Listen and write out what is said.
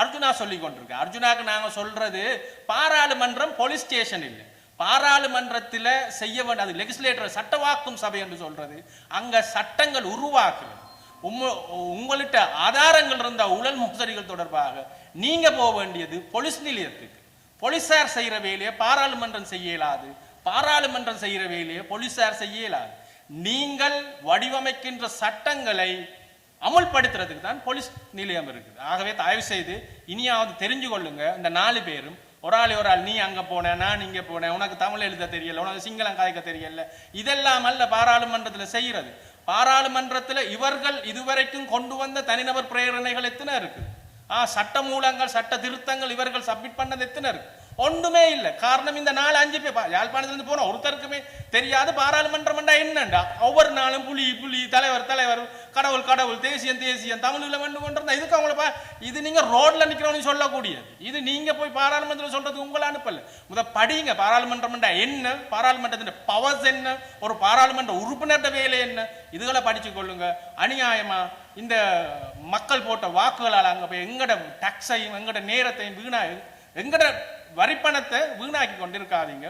அர்ஜுனா சொல்லி கொண்டிருக்கு அர்ஜுனாக்கு நாங்கள் சொல்றது பாராளுமன்றம் போலீஸ் ஸ்டேஷன் இல்லை. பாராளுமன்றத்தில் செய்ய வேண்டிய அது லெகிஸ்லேட்டர் சட்டவாக்கும் சபை என்று சொல்றது. அங்கே சட்டங்கள் உருவாக்குது. உம்ம- உங்கள்கிட்ட ஆதாரங்கள் இருந்த ஊழல் மோசடிகள் தொடர்பாக நீங்கள் போக வேண்டியது போலீஸ் நிலையத்துக்கு. போலீஸார் செய்கிற வேலையை பாராளுமன்றம் செய்ய இயலாது. பாராளுமன்றம் செய்கிற வேலையை போலீஸார் செய்ய இயலாது. நீங்கள் வடிவமைக்கின்ற சட்டங்களை அமுல்படுத்துறதுக்கு தான் போலீஸ் நிலையம் இருக்குது. ஆகவே தயவு செய்து இனியாவது தெரிஞ்சு கொள்ளுங்க. இந்த நாலு பேரும் ஒரு ஆள் ஒரு ஆள் நீ அங்கே போன நான் இங்கே போனேன் உனக்கு தமிழ் எழுத தெரியல உனக்கு சிங்களம் காய்க்க தெரியல. இதெல்லாம் அல்ல பாராளுமன்றத்தில் செய்கிறது பாராளுமன்றத்தில் இவர்கள் இதுவரைக்கும் கொண்டு வந்த தனிநபர் பிரேரணைகள் எத்தனை இருக்குது ஆ சட்ட மூலங்கள் சட்ட திருத்தங்கள் இவர்கள் சப்மிட் பண்ணது எத்தனை இருக்குது ஒன்றுமே இல்லை. காரணம் இந்த நாலு அஞ்சு பேர். பா- யாழ்ப்பாணத்திலிருந்து போன ஒருத்தருக்குமே தெரியாது. பாராளுமன்றம் என்னண்டா? ஒவ்வொரு நாளும் புலி புலி தலைவர் தலைவர் கடவுள் கடவுள் தேசியம் தேசியம் தமிழ்ல வந்து கொண்டிருந்தா இதுக்கு அவங்கள இது நீங்க ரோட்ல நிக்கிறவங்க சொல்லக்கூடியது. இது நீங்க போய் பாராளுமன்றத்தில் சொல்றதுக்கு உங்களை அனுப்பல. முத படிங்க. பாராளுமன்றம் என்ன? பாராளுமன்றத்தின் பவர்ஸ் என்ன? ஒரு பாராளுமன்ற உறுப்பினர்ட வேலை என்ன? இதுகளை படிச்சு கொள்ளுங்க. அநியாயமா இந்த மக்கள் போட்ட வாக்குகளால் அங்கே போய் எங்கட டக்ஸையும் எங்கட நேரத்தையும் வீணாக எங்கட வரிப்பணத்தை வீணாக்கி கொண்டிருக்காதீங்க.